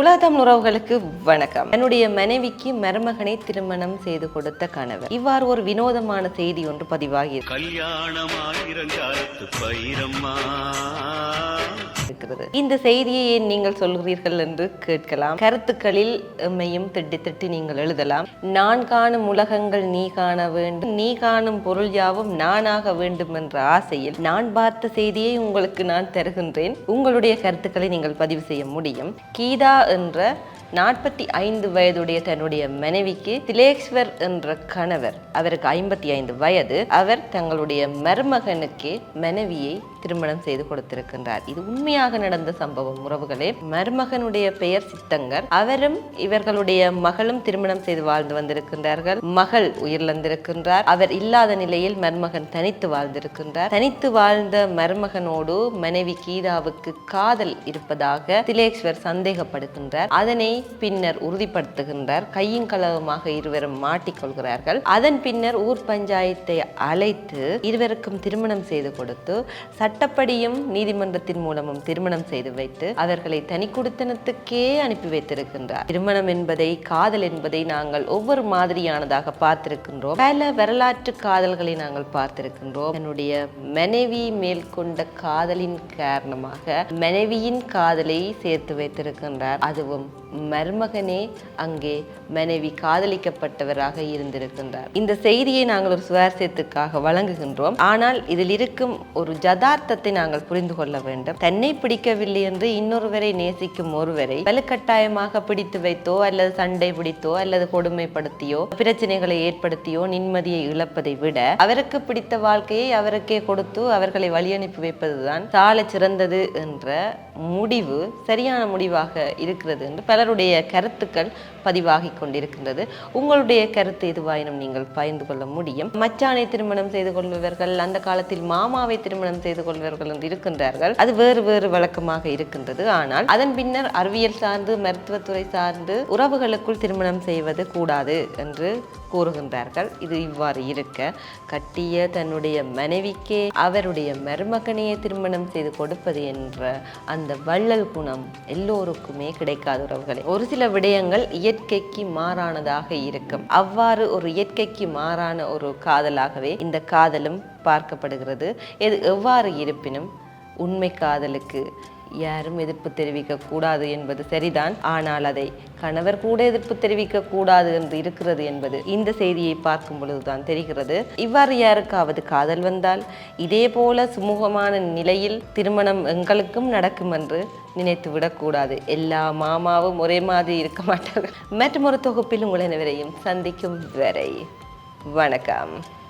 உலகத்தமிழ் உறவுகளுக்கு வணக்கம். என்னுடைய மனைவிக்கு மருமகனை திருமணம் செய்து கொடுத்த கணவர். இவ்வாறு ஒரு வினோதமான செய்தி ஒன்று பதிவாகி இருக்கிறது. இந்த செய்தியை ஏன் நீங்கள் சொல்கிறீர்கள் என்று கேட்கலாம். கருத்துக்களில் எம்மையும் திட்டி திட்டி நீங்கள் எழுதலாம். நான் காணும் உலகங்கள் நீ காண வேண்டும். நீ காணும் பொருள் யாவும் நானாக வேண்டும் என்ற ஆசையில் நான் பார்த்த செய்தியை உங்களுக்கு நான் தருகின்றேன். உங்களுடைய கருத்துக்களை நீங்கள் பதிவு செய்ய முடியும். கீதா என்ற நாற்பத்தி ஐந்து வயதுடைய தன்னுடைய மனைவிக்கு திலேஸ்வர் என்ற கணவர் அவருக்கு ஐம்பத்தி ஐந்து வயது. அவர் தங்களுடைய மருமகனுக்கு மனைவியை திருமணம் செய்து கொடுத்திருக்கின்றார். இது உண்மையாக நடந்த சம்பவம். உறவுகளே மருமகனுடைய பெயர் சித்தங்கர். அவரும் இவர்களுடைய மகளும் திருமணம் செய்து வாழ்ந்து வந்திருக்கின்றார்கள். மகள் உயிரிழந்திருக்கின்றார். அவர் இல்லாத நிலையில் மருமகன் தனித்து வாழ்ந்திருக்கின்றார். தனித்து வாழ்ந்த மருமகனோடு மனைவி கீதாவுக்கு காதல் இருப்பதாக திலேஸ்வர் சந்தேகப்படுகின்றார். அதனை பின்னர் உறுதிப்படுத்துகின்றார். கையும் களவுமாக இருவரும் மாட்டிக்கொள்கிறார்கள் அதன் பின்னர் ஊர் பஞ்சாயத்தை அழைத்து இருவருக்கும் திருமணம் செய்து கொடுத்து சட்டப்படியும் நீதிமன்றத்தின் மூலமும் திருமணம் செய்து வைத்து அவர்களை தனி குடித்தனத்துக்கே அனுப்பி வைத்திருக்கின்றார். திருமணம் என்பதை காதல் என்பதை நாங்கள் ஒவ்வொரு மாதிரியானதாக பார்த்திருக்கின்றோம். பல வரலாற்று காதல்களை நாங்கள் பார்த்திருக்கின்றோம். என்னுடைய மனைவி மேல் கொண்ட காதலின் காரணமாக மனைவியின் காதலை சேர்த்து வைத்திருக்கின்றார். அதுவும் மருமகனே அங்கே மனைவி காதலிக்கப்பட்டவராக இருந்திருக்கின்றார். இந்த செய்தியை நாங்கள் ஒரு சுவாரஸ்யத்துக்காக வழங்குகின்றோம். ஆனால் இதில் இருக்கும் ஒரு ஜதார்த்தத்தை நாங்கள் புரிந்து கொள்ள வேண்டும். தன்னை பிடிக்கவில்லை என்று இன்னொருவரை நேசிக்கும் ஒருவரை வலுக்கட்டாயமாக பிடித்து வைத்தோ அல்லது சண்டை பிடித்தோ அல்லது கொடுமைப்படுத்தியோ பிரச்சனைகளை ஏற்படுத்தியோ நிம்மதியை இழப்பதை விட அவருக்கு பிடித்த வாழ்க்கையை அவருக்கே கொடுத்து அவர்களை வழியனுப்பி வைப்பதுதான் சால சிறந்தது என்ற முடிவு சரியான முடிவாக இருக்கிறது என்று பலருடைய கருத்துக்கள் பதிவாகி கொண்டிருக்கின்றது. உங்களுடைய கருத்து எதுவாயினும் நீங்கள் பகிர்ந்து கொள்ள முடியும். மச்சானை திருமணம் செய்து கொள்பவர்கள் அந்த காலத்தில் மாமாவை திருமணம் செய்து கொள்பவர்கள் என்று இருக்கின்றார்கள். அது வேறு வேறு வழக்கமாக இருக்கின்றது. ஆனால் அதன் பின்னர் அறிவியல் சார்ந்து மருத்துவத்துறை சார்ந்து உறவுகளுக்குள் திருமணம் செய்வது கூடாது என்று கூறுகின்றார்கள். இது இவ்வாறு இருக்க கட்டிய தன்னுடைய மனைவிக்கே அவருடைய மருமகனையே திருமணம் செய்து கொடுப்பது என்ற அந்த வள்ளல் குணம் எல்லோருக்குமே கிடைக்காத உறவுகளே. ஒரு சில விடயங்கள் இயற்கைக்கு மாறானதாக இருக்கும். அவ்வாறு ஒரு இயற்கைக்கு மாறான ஒரு காதலாகவே இந்த காதலும் பார்க்கப்படுகிறது. இது எவ்வாறு இருப்பினும் உண்மை காதலுக்கு யாரும் எதிர்ப்பு தெரிவிக்க கூடாது என்பது சரிதான். ஆனால் அதை கணவர் கூட எதிர்ப்பு தெரிவிக்க கூடாது என்று இருக்கிறது என்பது இந்த செய்தியை பார்க்கும் பொழுதுதான் தெரிகிறது. இவ்வாறு யாருக்காவது காதல் வந்தால் இதே போல சுமூகமான நிலையில் திருமணம் எங்களுக்கும் நடக்கும் என்று நினைத்து விடக்கூடாது. எல்லா மாமாவும் ஒரே மாதிரி இருக்க மாட்டார்கள். மற்றொரு தொகுப்பில் உங்கள் அனைவரையும் சந்திக்கும் வரை வணக்கம்.